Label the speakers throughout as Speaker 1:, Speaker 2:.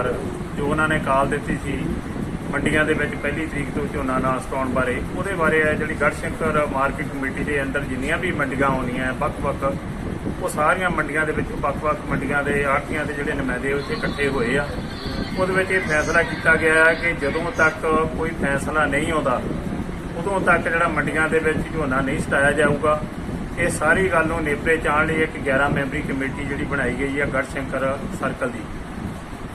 Speaker 1: ਅਨੁਸਾਰ ਜੋ ਉਹਨਾਂ ਨੇ ਕਾਲ ਦਿੱਤੀ ਸੀ, ਮੰਡੀਆਂ ਦੇ ਵਿੱਚ ਪਹਿਲੀ ਤਰੀਕ ਤੋਂ ਝੋਨਾ ਨਾ ਸਟਾਉਣ ਬਾਰੇ, ਉਹਦੇ ਬਾਰੇ ਹੈ ਜਿਹੜੀ ਗੜਸ਼ੰਕਰ ਮਾਰਕੀਟ ਕਮੇਟੀ ਦੇ ਅੰਦਰ ਜਿੰਨੀਆਂ ਵੀ ਮੰਡੀਆਂ ਆਉਣੀਆਂ ਵੱਖ-ਵੱਖ, ਉਹ ਸਾਰੀਆਂ ਮੰਡੀਆਂ ਦੇ ਵਿੱਚ ਵੱਖ-ਵੱਖ ਮੰਡੀਆਂ ਦੇ ਆੜ੍ਹਤੀਆਂ ਦੇ ਜਿਹੜੇ ਨੁਮਾਇੰਦੇ ਉੱਥੇ ਇਕੱਠੇ ਹੋਏ ਆ। ਉਹਦੇ ਵਿੱਚ ਇਹ ਫੈਸਲਾ ਕੀਤਾ ਗਿਆ ਹੈ ਕਿ ਜਦੋਂ ਤੱਕ ਕੋਈ ਫੈਸਲਾ ਨਹੀਂ ਆਉਂਦਾ, ਉਦੋਂ ਤੱਕ ਜਿਹੜਾ ਮੰਡੀਆਂ ਦੇ ਵਿੱਚ ਝੋਨਾ ਨਹੀਂ ਸਟਾਇਆ ਜਾਊਗਾ। ਇਹ ਸਾਰੀ ਗੱਲ ਨੂੰ ਨੇਪਰੇ ਚਾਣ ਲਈ ਇੱਕ 11 ਮੈਂਬਰੀ ਕਮੇਟੀ ਜਿਹੜੀ ਬਣਾਈ ਗਈ ਹੈ ਗੜਸ਼ੰਕਰ ਸਰਕਲ ਦੀ।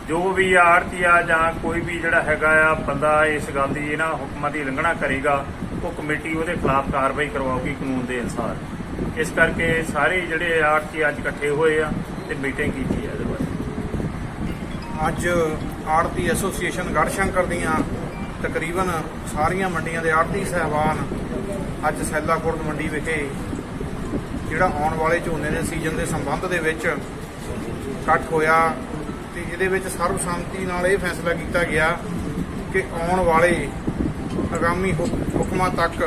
Speaker 1: ਜੋ ਵੀ ਆੜਤੀ ਆ ਜਾਂ ਕੋਈ ਵੀ ਜਿਹੜਾ ਹੈਗਾ ਆ ਬੰਦਾ ਇਸ ਗੱਲ ਦੀ ਇਹਨਾਂ ਹੁਕਮਾਂ ਦੀ ਉਲੰਘਣਾ ਕਰੇਗਾ, ਉਹ ਕਮੇਟੀ ਉਹਦੇ ਖਿਲਾਫ ਕਾਰਵਾਈ ਕਰਵਾਉਗੀ ਕਾਨੂੰਨ ਦੇ ਅਨੁਸਾਰ। ਇਸ ਕਰਕੇ ਸਾਰੇ ਜਿਹੜੇ ਆੜਤੀ ਅੱਜ ਇਕੱਠੇ ਹੋਏ ਆ ਤੇ ਮੀਟਿੰਗ ਕੀਤੀ ਹੈ ਇਹਦੇ ਬਾਰੇ
Speaker 2: ਅੱਜ ਆੜਤੀ ਐਸੋਸੀਏਸ਼ਨ ਗੜਸ਼ੰਕਰ ਦੀਆਂ ਤਕਰੀਬਨ ਸਾਰੀਆਂ ਮੰਡੀਆਂ ਦੇ ਆੜਤੀ ਸਹਿਬਾਨ ਅੱਜ ਸੈਲਾਕੋਟ ਮੰਡੀ ਵਿਖੇ ਜਿਹੜਾ ਆਉਣ ਵਾਲੇ ਝੋਨੇ ਦੇ ਸੀਜ਼ਨ ਦੇ ਸੰਬੰਧ ਦੇ ਵਿੱਚ ਇਕੱਠ ਹੋਇਆ। ਤੇ ਇਹਦੇ ਵਿੱਚ ਸਰਬ ਸਰਬਸੰਮਤੀ ਨਾਲ ਇਹ ਫੈਸਲਾ ਕੀਤਾ ਗਿਆ ਕਿ ਆਉਣ ਵਾਲੇ ਆਗਾਮੀ ਹੁਕ- ਹੁਕਮਾਂ ਤੱਕ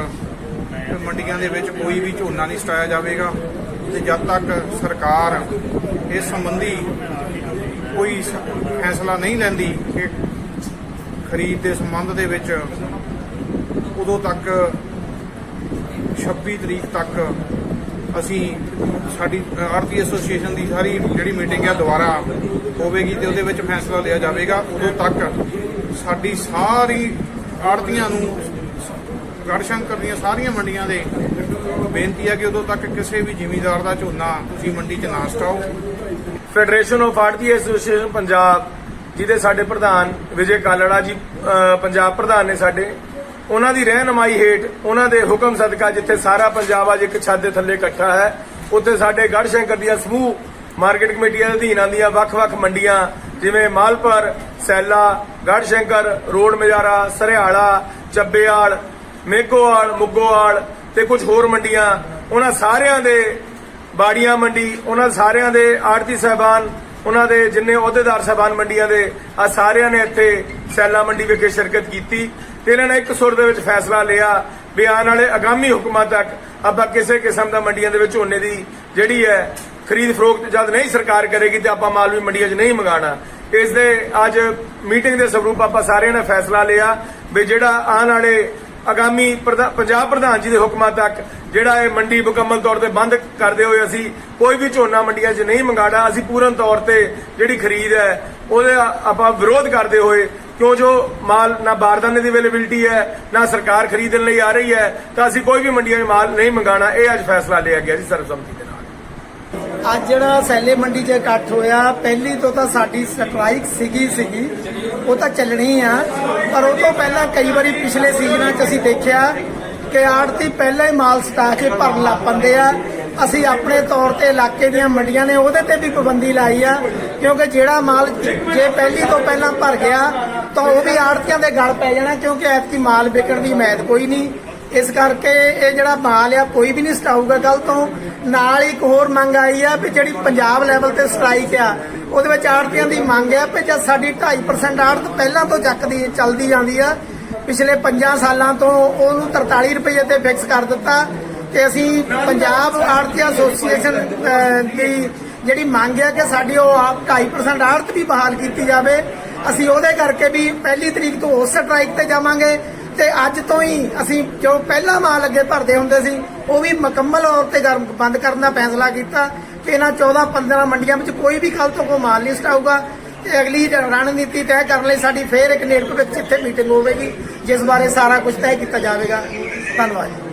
Speaker 2: ਮੰਡੀਆਂ ਦੇ ਵਿੱਚ ਕੋਈ ਵੀ ਝੋਨਾ ਨਹੀਂ ਸਟਾਇਆ ਜਾਵੇਗਾ ਤੇ ਜਦ ਤੱਕ ਸਰਕਾਰ ਇਸ ਸੰਬੰਧੀ ਕੋਈ ਫੈਸਲਾ ਨਹੀਂ ਲੈਂਦੀ ਕਿ ਖਰੀਦ ਦੇ ਸੰਬੰਧ ਦੇ ਵਿੱਚ ਉਦੋਂ ਤੱਕ 26 ਤਰੀਕ ਤੱਕ ਅਸੀਂ ਸਾਡੀ ਆਰਤੀ ਐਸੋਸੀਏਸ਼ਨ ਦੀ ਸਾਰੀ ਜਿਹੜੀ ਮੀਟਿੰਗ ਹੈ ਦੁਬਾਰਾ ਹੋਵੇਗੀ ਤੇ ਉਹਦੇ ਵਿੱਚ ਫੈਸਲਾ ਲਿਆ ਜਾਵੇਗਾ। ਉਦੋਂ ਤੱਕ ਸਾਡੀ ਸਾਰੀ ਆੜਤੀਆਂ ਨੂੰ ਗੜਸ਼ੰਕਰ ਦੀਆਂ ਸਾਰੀਆਂ ਮੰਡੀਆਂ ਦੇ ਬੇਨਤੀ ਹੈ ਕਿ ਉਦੋਂ ਤੱਕ ਕਿਸੇ ਵੀ ਜ਼ਿਮੀਂਦਾਰ ਦਾ ਝੋਨਾ ਤੁਸੀਂ ਮੰਡੀ 'ਚ ਨਾ ਸਟਾਓ।
Speaker 3: ਫੈਡਰੇਸ਼ਨ ਆਫ ਆੜਤੀ ਐਸੋਸੀਏਸ਼ਨ ਪੰਜਾਬ ਜਿਹਦੇ ਸਾਡੇ ਪ੍ਰਧਾਨ ਵਿਜੇ ਕਾਲੜਾ ਜੀ ਪੰਜਾਬ ਪ੍ਰਧਾਨ ਨੇ ਸਾਡੇ ਉਹਨਾਂ ਦੀ ਰਹਿਨਮਾਈ ਹੇਠ ਉਹਨਾਂ ਦੇ ਹੁਕਮ ਸਦਕਾ ਜਿੱਥੇ ਸਾਰਾ ਪੰਜਾਬ ਅੱਜ ਇੱਕ ਛੱਤ ਦੇ ਥੱਲੇ ਇਕੱਠਾ ਹੈ, ਉੱਥੇ ਸਾਡੇ ਗੜ ਸ਼ੰਕਰ ਦੀਆਂ ਸਮੂਹ ਮਾਰਕੀਟ ਕਮੇਟੀ ਦੇ ਅਧੀਨ ਆਉਂਦੀਆਂ ਵੱਖ-ਵੱਖ ਮੰਡੀਆਂ, ਜਿਵੇਂ ਮਾਲਪੁਰ, ਸੈਲਾ ਗੜ ਸ਼ੰਕਰ ਰੋਡ ਮਜਾਰਾ ਸਰਿਆਲਾ ਚੱਬੇਆਲ ਮੇਘੋਆਲ ਮੁੱਗੋਆਲ ਤੇ ਕੁਝ ਹੋਰ ਮੰਡੀਆਂ। ਉਹਨਾਂ ਸਾਰਿਆਂ ਦੇ ਬਾੜੀਆਂ ਮੰਡੀ, ਉਹਨਾਂ ਸਾਰਿਆਂ ਦੇ ਆੜਤੀ ਸਹਿਬਾਨ, ਉਹਨਾਂ ਦੇ ਜਿੰਨੇ ਅਹੁਦੇਦਾਰ ਸਹਿਬਾਨ ਮੰਡੀਆਂ ਦੇ ਆ ਸਾਰਿਆਂ ਨੇ ਇੱਥੇ ਸੈਲਾ ਮੰਡੀ ਵਿਖੇ ਸ਼ਿਰਕਤ ਕੀਤੀ। ਤੇ ਇਹਨਾਂ ਨੇ ਇੱਕ ਸੁਰ ਦੇ ਵਿੱਚ ਫੈਸਲਾ ਲਿਆ ਵੀ ਆਉਣ ਵਾਲੇ ਆਗਾਮੀ ਹੁਕਮਾਂ ਤੱਕ ਆਪਾਂ ਕਿਸੇ ਕਿਸਮ ਦਾ ਮੰਡੀਆਂ ਦੇ ਵਿੱਚ ਝੋਨੇ ਦੀ ਜਿਹੜੀ ਹੈ ਖਰੀਦ ਫਰੋਖਤ ਜਦ ਨਹੀਂ ਸਰਕਾਰ ਕਰੇਗੀ ਤੇ ਆਪਾਂ ਮਾਲ ਵੀ ਮੰਡੀਆਂ 'ਚ ਨਹੀਂ ਮੰਗਾਣਾ ਇਸ ਦੇ ਅੱਜ ਮੀਟਿੰਗ ਦੇ ਸਰੂਪ ਆਪਾਂ ਸਾਰਿਆਂ ਨੇ ਫੈਸਲਾ ਲਿਆ ਵੀ ਜਿਹੜਾ ਆਉਣ ਵਾਲੇ ਆਗਾਮੀ ਪ੍ਰਧਾ- ਪੰਜਾਬ ਪ੍ਰਧਾਨ ਜੀ ਦੇ ਹੁਕਮਾਂ ਤੱਕ ਜਿਹੜਾ ਇਹ ਮੰਡੀ ਮੁਕੰਮਲ ਤੌਰ ਤੇ ਬੰਦ ਕਰਦੇ ਹੋਏ ਅਸੀਂ ਕੋਈ ਵੀ ਝੋਨਾ ਮੰਡੀਆਂ 'ਚ ਨਹੀਂ ਮੰਗਾਣਾ ਅਸੀਂ ਪੂਰਨ ਤੌਰ ਤੇ ਜਿਹੜੀ ਖਰੀਦ ਹੈ ਉਹਦੇ ਆਪਾਂ ਵਿਰੋਧ ਕਰਦੇ ਹੋਏ ਕਿਉਂ ਜੋ ਮਾਲ ਨਾ ਬਾਰਦਾਨੇ ਦੀ ਅਵੇਲੇਬਿਲਟੀ ਹੈ, ਨਾ ਸਰਕਾਰ ਖਰੀਦਣ ਲਈ ਆ ਰਹੀ ਹੈ, ਤਾਂ ਅਸੀਂ ਕੋਈ ਵੀ ਮੰਡੀਆਂ 'ਚ ਮਾਲ ਨਹੀਂ ਮੰਗਾਣਾ ਇਹ ਅੱਜ ਫੈਸਲਾ ਲਿਆ ਗਿਆ ਜੀ ਸਰਬਸੰਮਤੀ ਦੇ ਨਾਲ।
Speaker 4: ਅੱਜ ਜਿਹੜਾ ਸੈਲੇ ਮੰਡੀ 'ਚ ਇਕੱਠ ਹੋਇਆ, ਪਹਿਲੀ ਤੋਂ ਤਾਂ ਸਾਡੀ ਸਟ੍ਰਾਈਕ ਸੀਗੀ ਸੀਗੀ, ਉਹ ਤਾਂ ਚੱਲਣੀ ਆ, ਪਰ ਉਹ ਤੋਂ ਪਹਿਲਾਂ ਕਈ ਵਾਰੀ ਪਿਛਲੇ ਸੀਜ਼ਨਾਂ 'ਚ ਅਸੀਂ ਦੇਖਿਆ ਕਿ ਆੜਤੀ ਪਹਿਲਾਂ ਹੀ ਮਾਲ ਸਟਾ ਕੇ ਭਰਨ ਲੱਗ ਪੈਂਦੇ ਆ ਅਸੀਂ ਆਪਣੇ ਤੌਰ ਤੇ ਇਲਾਕੇ ਦੀਆਂ ਮੰਡੀਆਂ ਨੇ ਉਹਦੇ ਤੇ ਵੀ ਪਾਬੰਦੀ ਲਾਈ ਆ, ਕਿਉਂਕਿ ਜਿਹੜਾ ਮਾਲ ਜੇ ਪਹਿਲੀ ਤੋਂ ਪਹਿਲਾਂ ਭਰ ਗਿਆ, ਤਾਂ ਉਹ ਵੀ ਆੜਤੀਆਂ ਦੇ ਗਲ ਪੈ ਜਾਣਾ, ਕਿਉਂਕਿ ਐਤਕੀ ਮਾਲ ਵਿਕਣ ਦੀ ਉਮੀਦ ਕੋਈ ਨਹੀਂ। ਇਸ ਕਰਕੇ ਇਹ ਜਿਹੜਾ ਮਾਲ ਆ, ਕੋਈ ਵੀ ਨਹੀਂ ਸਟਾਊਗਾ ਕੱਲ ਤੋਂ। ਨਾਲ ਹੀ ਇੱਕ ਹੋਰ ਮੰਗ ਆਈ ਆ ਵੀ ਜਿਹੜੀ ਪੰਜਾਬ ਲੈਵਲ ਤੇ ਸਟ੍ਰਾਈਕ ਆ, ਉਹਦੇ ਵਿੱਚ ਆੜਤੀਆਂ ਦੀ ਮੰਗ ਆ ਵੀ ਜਦ ਸਾਡੀ 2.5% ਆੜਤ ਪਹਿਲਾਂ ਤੋਂ ਚੱਕਦੀ, ਚੱਲਦੀ ਜਾਂਦੀ ਆ, ਪਿਛਲੇ 5 ਸਾਲਾਂ ਤੋਂ ਉਹਨੂੰ 43 ਰੁਪਏ ਤੇ ਫਿਕਸ ਕਰ ਦਿੱਤਾ। ਤੇ ਅਸੀਂ ਪੰਜਾਬ ਆੜਤੀ ਐਸੋਸੀਏਸ਼ਨ ਦੀ ਜਿਹੜੀ ਮੰਗ ਹੈ ਕਿ ਸਾਡੀ ਉਹ 2.5% ਆੜਤ ਵੀ ਬਹਾਲ ਕੀਤੀ ਜਾਵੇ। ਅਸੀਂ ਉਹਦੇ ਕਰਕੇ ਵੀ ਪਹਿਲੀ ਤਰੀਕ ਤੋਂ ਉਸ ਸਟ੍ਰਾਈਕ ਤੇ ਜਾਵਾਂਗੇ ਤੇ ਅੱਜ ਤੋਂ ਹੀ ਅਸੀਂ ਜੋ ਪਹਿਲਾ ਮਾਲ ਅੱਗੇ ਭਰਦੇ ਹੁੰਦੇ ਸੀ, ਉਹ ਵੀ ਮੁਕੰਮਲ ਤੌਰ ਤੇ ਗਰਮ ਬੰਦ ਕਰਨ ਦਾ ਫੈਸਲਾ ਕੀਤਾ ਕਿ ਇਹਨਾਂ 14 15 ਮੰਡੀਆਂ ਵਿੱਚ ਕੋਈ ਵੀ ਕੱਲ ਤੋਂ ਕੋਈ ਮਾਲ ਨਹੀਂ ਸਟਾਊਗਾ ਤੇ ਅਗਲੀ ਰਣਨੀਤੀ ਤੈਅ ਕਰਨ ਲਈ ਸਾਡੀ ਫੇਰ ਇੱਕ ਨੇੜਕ ਵਿੱਚ ਇੱਥੇ ਮੀਟਿੰਗ ਹੋਵੇਗੀ, ਜਿਸ ਬਾਰੇ ਸਾਰਾ ਕੁਝ ਤੈਅ ਕੀਤਾ ਜਾਵੇਗਾ। ਧੰਨਵਾਦ ਜੀ।